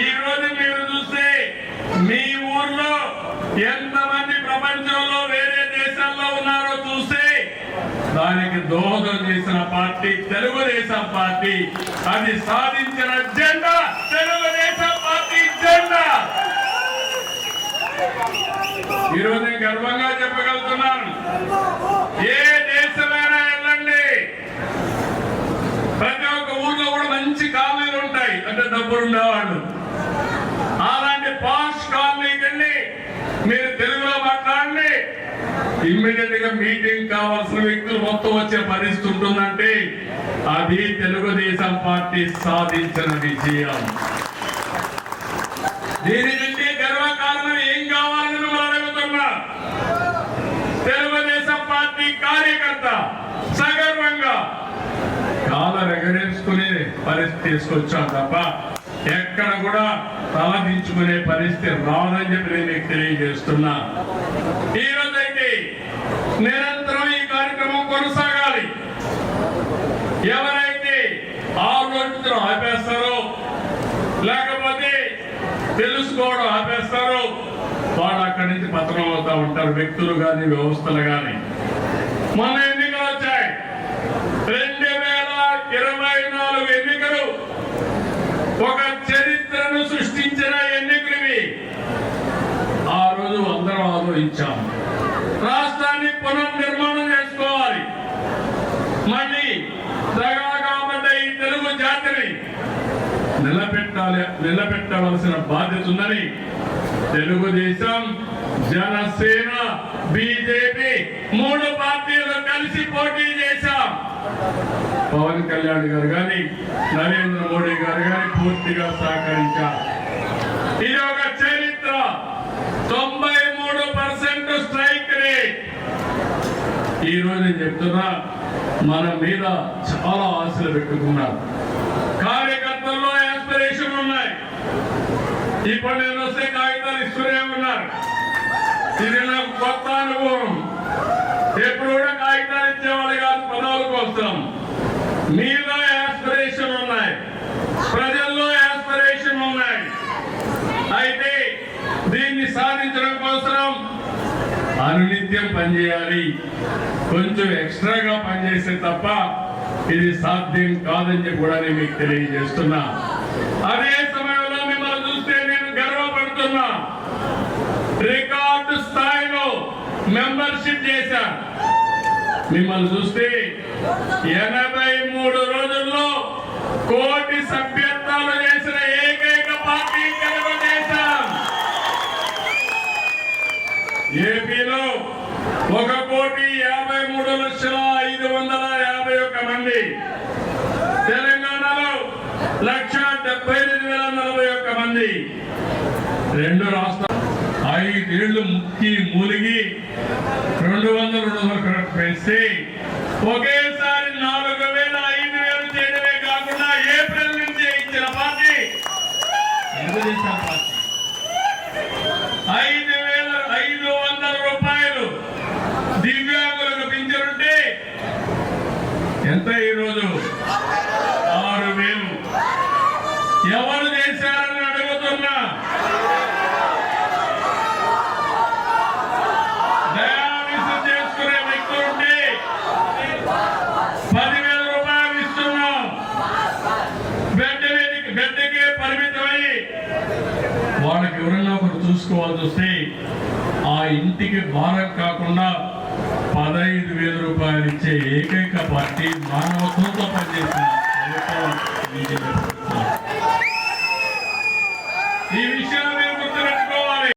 ఈ రోజు మీరు చూస్తే మీ ఊర్లో ఎంతమంది ప్రపంచంలో వేరే దేశాల్లో ఉన్నారో చూస్తే దానికి దోహదం చేసిన పార్టీ తెలుగుదేశం పార్టీ. అది సాధించిన జెండా తెలుగుదేశం పార్టీ జెండా. ఈరోజు నేను గర్వంగా చెప్పగలుగుతున్నాను. ఏ మీరు తెలుగులో మాట్లాడండి. ఇమ్మీడియట్గా మీటింగ్ కావాల్సిన వ్యక్తులు మొత్తం వచ్చే పరిస్థితి ఉంటుందంటే అది తెలుగుదేశం పార్టీ సాధించిన విజయం. దీనికంటే గర్వకారణం ఏం కావాలని మిమ్మల్ని అడుగుతున్నా. తెలుగుదేశం పార్టీ కార్యకర్త సగర్వంగా కాల ఎగరేసుకునే పరిస్థితి తీసుకొచ్చాం తప్ప ఎక్కడ కూడా తలదించుకునే పరిస్థితి రాదని చెప్పి నేను మీకు తెలియజేస్తున్నా. ఈరోజైతే నిరంతరం ఈ కార్యక్రమం కొనసాగాలి. ఎవరైతే ఆలోచన ఆపేస్తారో లేకపోతే తెలుసుకోవడం ఆపేస్తారో వాళ్ళు అక్కడి నుంచి పతనం అవుతా ఉంటారు వ్యక్తులు కానీ వ్యవస్థలు కానీ. మన పునర్నిర్మాణం చేసుకోవాలి. మళ్ళీ కాబట్టి ఈ తెలుగు జాతిని నిలబెట్టాలి నిలబెట్టవలసిన బాధ్యత ఉందని తెలుగుదేశం జనసేన బీజేపీ మూడు పార్టీలు కలిసి పోటీ చేశాం. పవన్ కళ్యాణ్ గారు కానీ నరేంద్ర మోడీ గారు కానీ పూర్తిగా సహకరించారు. ఈరోజు నేను చెప్తున్నా? మన మీద చాలా ఆశలు పెట్టుకున్నారు. కార్యకర్తల్లో ఆస్పిరేషన్ ఉన్నాయి. ఇప్పుడు నేను వస్తే కాగితాలు ఇస్తూనే ఉన్నారు. ఇది నాకు కొత్త అనుభవం. ఎప్పుడు కూడా కాగితాలు ఇచ్చేవాళ్ళు కాదు పదవుల కోసం మీలో ఆస్పిరేషన్ ఉన్నాయి. ప్రజల్లో ఆస్పిరేషన్ ఉన్నాయి. అయితే దీన్ని సాధించడం కోసం అనునిత్యం పనిచేయాలి. కొంచెం ఎక్స్ట్రాగా పనిచేస్తే తప్ప ఇది సాధ్యం కాదని చెప్పి కూడా నేను మీకు తెలియజేస్తున్నా. అదే సమయంలో మిమ్మల్ని చూస్తే నేను గర్వపడుతున్నా. రికార్డు స్థాయిలో మెంబర్షిప్ చేశాను మిమ్మల్ని చూస్తే ఎనభై మూడు రోజుల్లో కోటి ఏపీలో ఒక కోటి యాభై మూడు లక్షల ఐదు వందల యాభై ఒక్క మంది. తెలంగాణలో లక్ష డెబ్బై ఎనిమిది వేల నలభై ఒక్క మంది. రెండు రాష్ట్రాలు ఐదేళ్ళు ముక్కి మూలిగి రెండు వందల రెండు వందల పెంచి ఒకే నాలుగు వేల ఐదు వేలు చేయడమే కాకుండా ఏప్రిల్ నుంచి ఇచ్చిన పార్టీ తెలుగుదేశం పార్టీ ఐదు వేల ఐదు వందల రూపాయలు దివ్యాంగులకు పింఛనుంటే ఎంత ఈరోజు ఆరు వేలు ఎవరు చేశారని అడుగుతున్నా డయాలిసిస్ చేసుకునే వ్యక్తులుంటే పదివేల రూపాయలు ఇస్తున్నాం బెడ్ మీద బెడ్కే పరిమితమై వాళ్ళకి ఎవరైనా ఒకరు చూసుకోవాల్సి వస్తే ఆ ఇంటికి భారం కాకుండా పదహైదు వేల రూపాయలు ఇచ్చే ఏకైక పార్టీ మానవత్వంతో పనిచేసిన ఈ విషయాన్ని